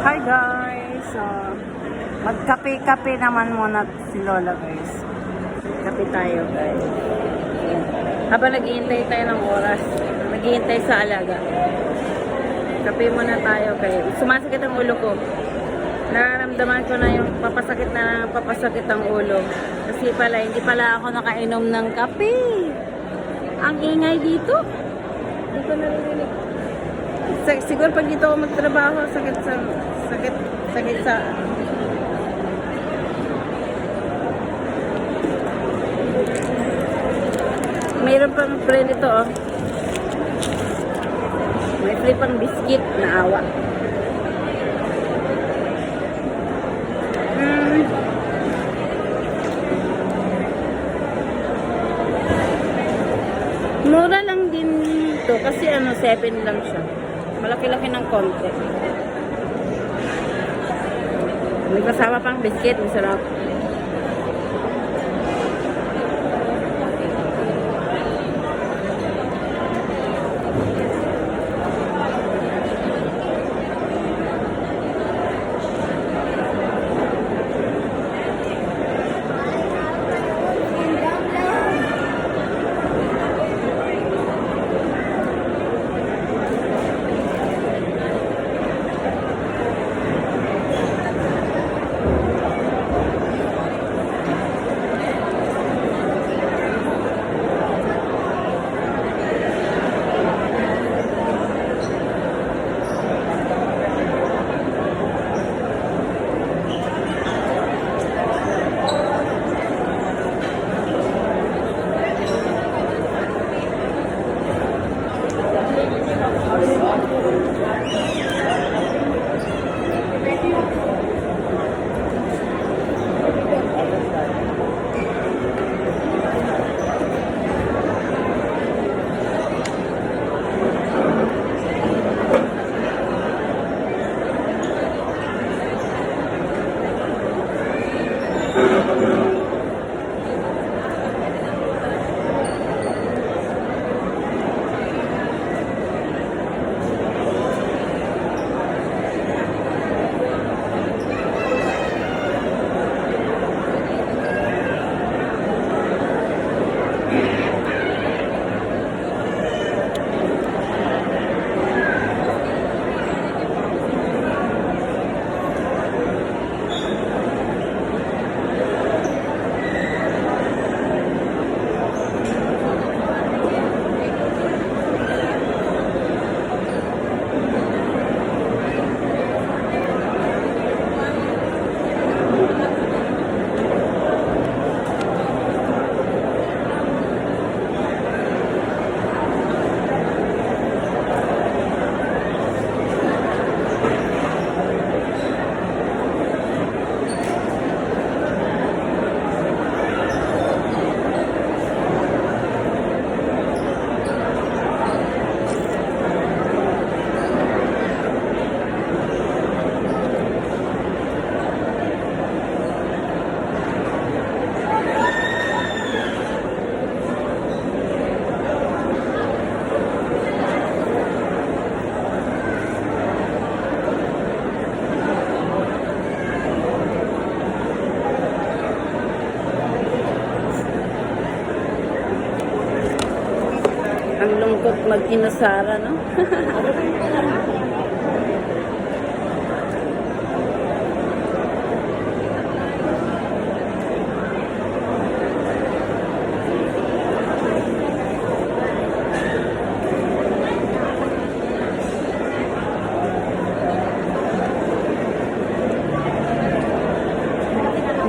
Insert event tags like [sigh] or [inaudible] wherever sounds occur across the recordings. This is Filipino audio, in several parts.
Hi guys! So, magkape-kape naman muna si Lola guys. Kape tayo guys. Habang naghihintay tayo ng oras, naghihintay sa alaga. Kape muna tayo kay sumasakit ang ulo ko. Nararamdaman ko na yung papasakit na papasakit ang ulo. Kasi pala, hindi pala ako nakainom ng kape. Ang ingay dito. Hindi ko naririnig. Sa- siguro pag dito ako magtrabaho, sakit sa sakit sakit sa Mayroon pang free nito oh. May free pang biscuit na awa. Mm. Mura lang din to kasi ano 7 lang siya. Malaki-laki ng konti. May kasama pang biscuit, masarap. Mag-inasara, no?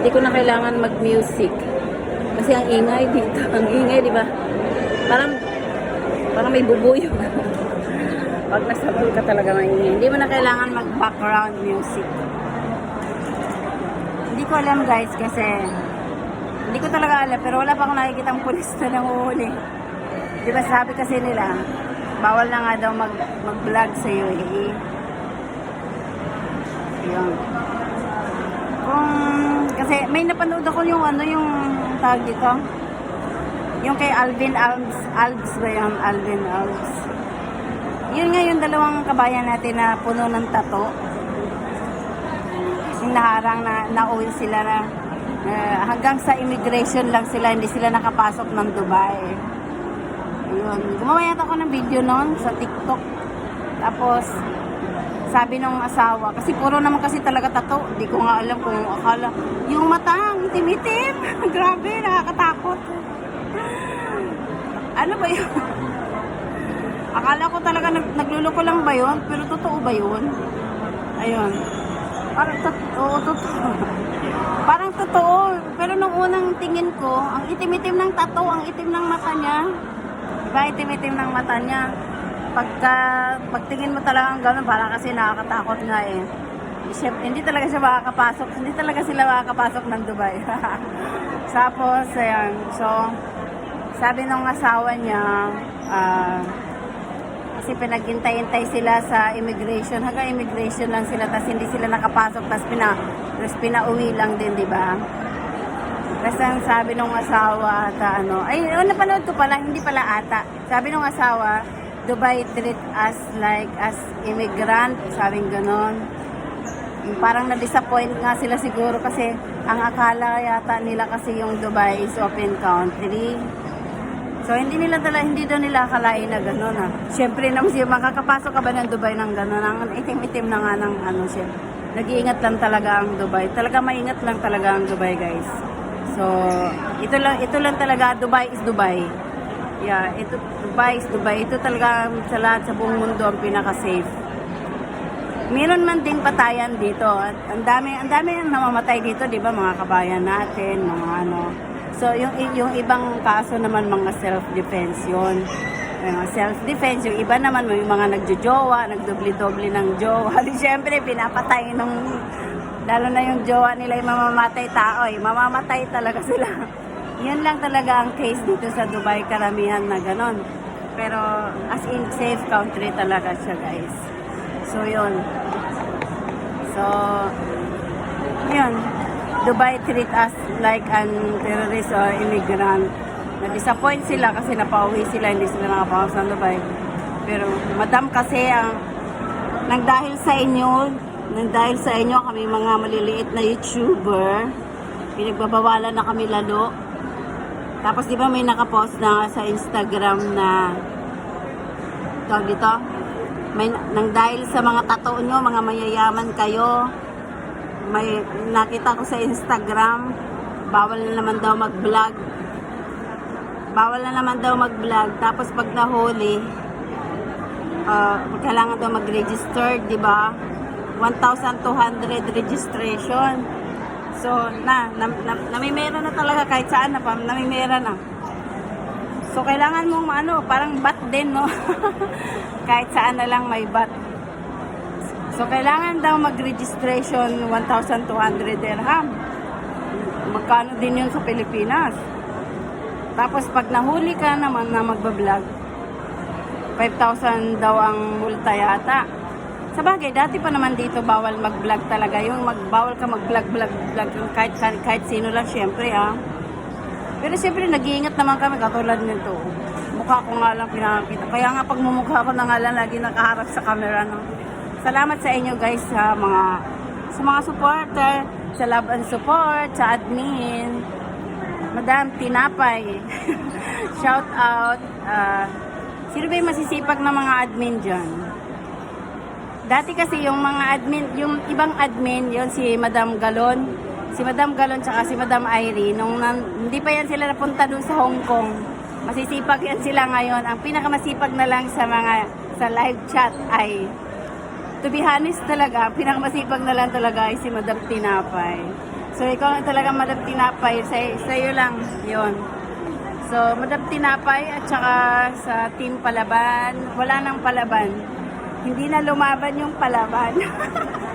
Hindi ko na kailangan mag-music. Kasi ang ingay dito. Ang ingay, di ba? Parang, may bubuyo. Pag nasa pool ka talaga maingay. Hindi mo na kailangan mag-background music. Hindi ko alam guys kasi hindi ko talaga alam pero wala pa akong nakikita ang pulis na nanguhuli. Di ba sabi kasi nila bawal na nga daw mag, mag-vlog sa UAE. Yun. Kung, kasi may napanood ako yung ano yung tawag dito. Yung kay Alvin Alves, Alves ba yun? Alvin Alves. Yun nga yung dalawang kabayan natin na puno ng tato. yung naharang na nauwi sila na eh, hanggang sa immigration lang sila, hindi sila nakapasok ng Dubai. Ayun. Gumawa yata ako ng video noon sa TikTok. Tapos, sabi nung asawa, kasi puro naman kasi talaga tato. Hindi ko nga alam kung akala. Yung mata, ang itim-itim. [laughs] Grabe, nakakatakot. Ano ba yun? Akala ko talaga nag, nagluloko lang ba yun? Pero totoo ba yun? Ayun. Parang tot- oo, totoo. Parang totoo. Pero nung unang tingin ko, ang itim-itim ng tato, ang itim ng mata niya. Diba, itim-itim ng mata niya. Pagka, pagtingin mo talaga ang gano'n, parang kasi nakakatakot nga eh. Siyempre, hindi talaga siya makakapasok. Hindi talaga sila makakapasok ng Dubai. [laughs] Tapos, ayan. So, sabi nung asawa niya, ah, kasi pinaghintay-hintay sila sa immigration. Hanggang immigration lang sila, tapos hindi sila nakapasok, tapos, pina, tapos pinauwi lang din, di ba? Tapos ang sabi nung asawa, ata ano, ay, oh, napanood ko pala, hindi pala ata. Sabi nung asawa, Dubai treat us like as immigrant, sabing ganon. Parang na-disappoint nga sila siguro kasi ang akala yata nila kasi yung Dubai is open country. So, hindi nila tala, hindi daw nila akalain na gano'n ha. Siyempre naman siya, makakapasok ka ba ng Dubai ng gano'n? Ang itim-itim na nga ng ano siya. Nag-iingat lang talaga ang Dubai. Talaga maingat lang talaga ang Dubai guys. So, ito lang, ito lang talaga, Dubai is Dubai. Yeah, ito, Dubai is Dubai. Ito talaga sa lahat sa buong mundo ang pinaka-safe. Meron man ding patayan dito. At ang dami, ang dami ang namamatay dito, 'di ba, mga kabayan natin, mga ano. So, yung yung ibang kaso naman mga self-defense 'yon. Mga self-defense, yung iba naman yung mga nagjojowa, nagdobli-dobli ng jowa. [laughs] Di syempre pinapatay nung lalo na yung jowa nila yung mamamatay tao, eh. mamamatay talaga sila. [laughs] Yun lang talaga ang case dito sa Dubai, karamihan na ganon. Pero as in safe country talaga siya guys. So yun. So, yun. Dubai treat us like an terrorist or immigrant. Na-disappoint sila kasi napauwi sila, hindi sila nakapasok sa Dubai. Pero, madam kasi ang nang dahil sa inyo, nang dahil sa inyo kami mga maliliit na YouTuber, pinagbabawalan na kami lalo. Tapos di ba may nakapost na sa Instagram na tawag dito, may nang dahil sa mga tattoo nyo, mga mayayaman kayo, may nakita ko sa Instagram, bawal na naman daw mag-vlog. Bawal na naman daw mag-vlog. Tapos pag nahuli, uh, kailangan daw mag-register, di ba? 1,200 registration. So, na, na, na, namimera na talaga kahit saan na pa, namimera na. So, kailangan mong ano, parang bat din, no? [laughs] kahit saan na lang may bat. So, kailangan daw mag-registration 1,200 dirham. Magkano din yun sa Pilipinas? Tapos, pag nahuli ka naman na magbablog, 5,000 daw ang multa yata. Sa bagay, dati pa naman dito bawal mag-vlog talaga. Yung magbawal ka mag-vlog, vlog, vlog, kahit, kahit, kahit sino lang, syempre, ah. Pero siyempre, nag-iingat naman kami katulad nito. Mukha ko nga lang pinakita. Kaya nga pag mumukha ko na nga lang, lagi nakaharap sa camera. No? Salamat sa inyo guys sa mga sa mga supporter, sa love and support, sa admin. Madam Tinapay. [laughs] Shout out. ah, sino ba yung masisipag na mga admin dyan? Dati kasi yung mga admin, yung ibang admin, yon si Madam Galon, si Madam Galon tsaka si Madam Irene, nung nan, hindi pa yan sila napunta doon sa Hong Kong. Masisipag yan sila ngayon. Ang pinakamasipag na lang sa mga sa live chat ay to be honest talaga, pinakamasipag na lang talaga ay si Madam Tinapay. So ikaw talaga Madam Tinapay, sa, sa iyo lang, yon. So Madam Tinapay at saka sa Team Palaban, wala nang Palaban hindi na lumaban yung palaban.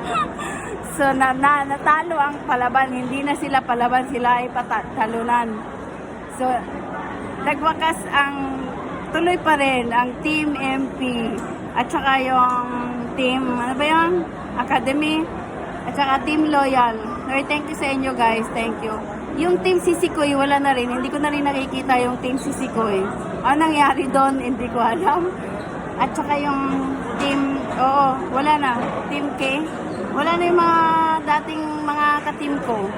[laughs] so, na, na, natalo ang palaban. Hindi na sila palaban, sila ay patalunan. So, nagwakas ang tuloy pa rin ang Team MP at saka yung Team, ano ba yun? Academy at saka Team Loyal. Okay, thank you sa inyo guys. Thank you. Yung Team Sisikoy, wala na rin. Hindi ko na rin nakikita yung Team Sisikoy. Ano nangyari doon? Hindi ko alam. At saka yung team, oo, wala na. Team K. Wala na yung mga dating mga katim ko.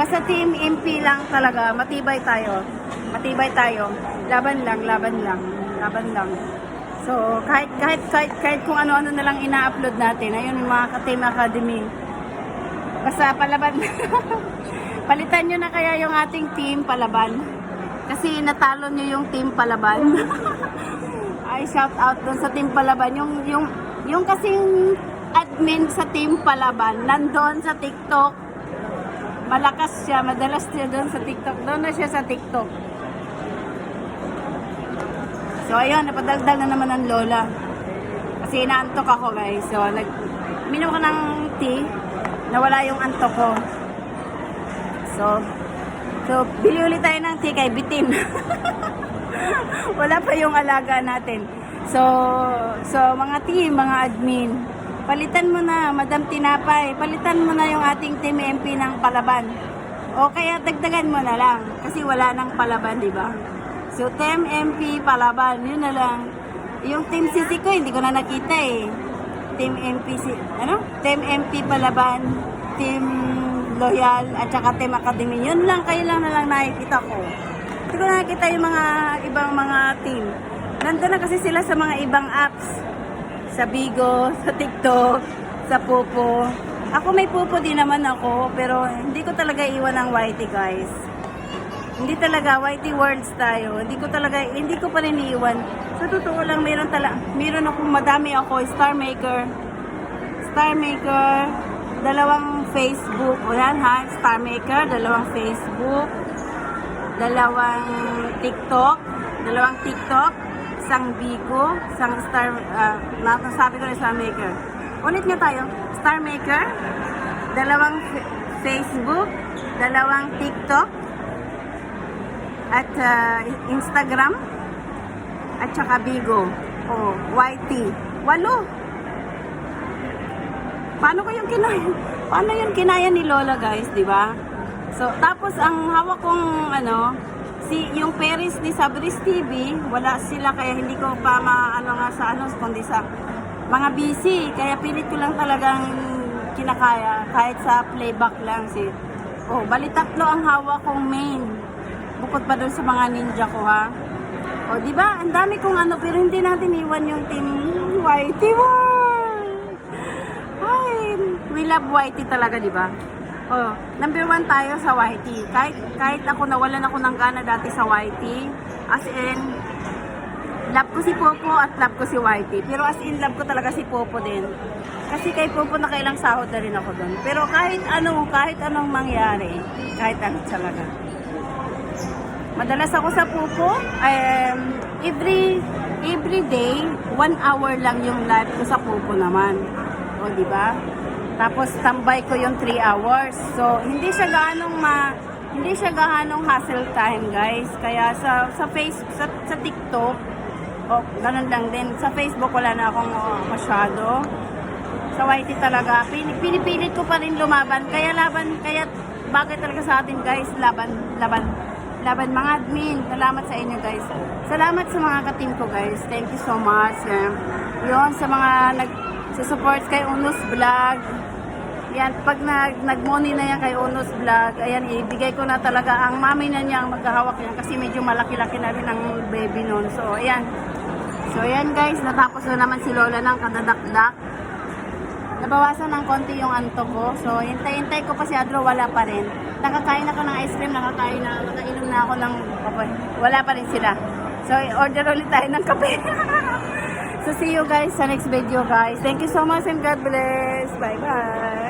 Basta team MP lang talaga, matibay tayo. Matibay tayo. Laban lang, laban lang, laban lang. So, kahit kahit kahit, kahit kung ano-ano na lang ina-upload natin, ayun mga ka-Team Academy. Basta palaban. [laughs] Palitan nyo na kaya yung ating team palaban. Kasi natalo nyo yung team palaban. [laughs] Ay, shout out dun sa team palaban. Yung, yung, yung kasing admin sa team palaban, nandun sa TikTok. Malakas siya, madalas siya doon sa TikTok. Doon na siya sa TikTok. So, ayun, napadagdag na naman ng lola. Kasi inaantok ako, guys. So, nag, minom ko ng tea, nawala yung antok ko. So, so, bili ulit tayo ng tea kay Bitin. [laughs] Wala pa yung alaga natin. So, so mga team, mga admin, palitan mo na, Madam Tinapay, palitan mo na yung ating team MP ng Palaban. O kaya dagdagan mo na lang, kasi wala nang Palaban, di ba? So, Team MP Palaban, yun na lang. Yung Team City ko, hindi ko na nakita eh. Team MP, ano? Team MP Palaban, Team Loyal, at saka Team Academy. Yun lang, kayo lang na lang nakikita ko. Hindi ko nakikita yung mga ibang mga team. Nandun na kasi sila sa mga ibang apps. Sa Bigo, [laughs] sa TikTok, sa Popo. Ako may Popo din naman ako, pero hindi ko talaga iwan ang YT guys. Hindi talaga, YT worlds tayo. Hindi ko talaga, hindi ko pa rin iiwan. Sa totoo lang, meron tala, meron akong madami ako, Star Maker, Star Maker, dalawang Facebook, o yan ha, Star Maker, dalawang Facebook, dalawang TikTok, dalawang TikTok, isang Bigo, isang Star, uh, nasabi ko na Star Maker. Ulit nga tayo, Star Maker, dalawang Facebook, dalawang TikTok, at ah, Instagram, at saka Bigo, o YT. Walo. Paano ko yung kinaya? [laughs] Paano yung kinaya ni Lola guys, di ba? So, tapos ang hawak kong ano, si yung Paris ni Sabris TV, wala sila kaya hindi ko pa maano nga sa ano, kundi sa mga busy. Kaya pilit ko lang talagang kinakaya kahit sa playback lang si Oh, bali ang hawak kong main. Bukod pa doon sa mga ninja ko ha. O, di ba? Ang dami kong ano, pero hindi natin iwan yung team Whitey World. Ay, we love Whitey talaga, di ba? Oh, number one tayo sa Whitey. Kahit, kahit ako nawalan ako ng gana dati sa Whitey, as in, love ko si Popo at love ko si Whitey. Pero as in, love ko talaga si Popo din. Kasi kay Popo nakailang sahod na rin ako doon. Pero kahit ano, kahit anong mangyari, kahit ano talaga. Madalas ako sa Pupo, um, every every day, one hour lang yung live ko sa Pupo naman. O, di ba? Tapos tambay ko yung 3 hours. So, hindi siya gaanong ma hindi siya gaanong hassle time, guys. Kaya sa sa face sa, sa TikTok, o ganun lang din. Sa Facebook wala na akong uh, masyado. Sa YT talaga, pin- pinipilit ko pa rin lumaban. Kaya laban, kaya bagay talaga sa atin, guys, laban, laban laban mga admin. Salamat sa inyo guys. Salamat sa mga ka-team ko guys. Thank you so much. Um, yun, sa mga nag support kay Unos Vlog. Yan, pag nag, nag-money na yan kay Unos Vlog, ayan, ibigay ko na talaga ang mami na niya ang maghahawak yan kasi medyo malaki-laki na rin ang baby noon. So, ayan. So, ayan guys, natapos na naman si Lola ng kadadakdak. Nabawasan ng konti yung anto ko. So, hintay-hintay ko pa si Adro, wala pa rin. Nakakain ako ng ice cream, nakakain na, nakainom na ako ng kape. Wala pa rin sila. So, order ulit tayo ng kape. [laughs] so, see you guys sa next video, guys. Thank you so much and God bless. Bye-bye.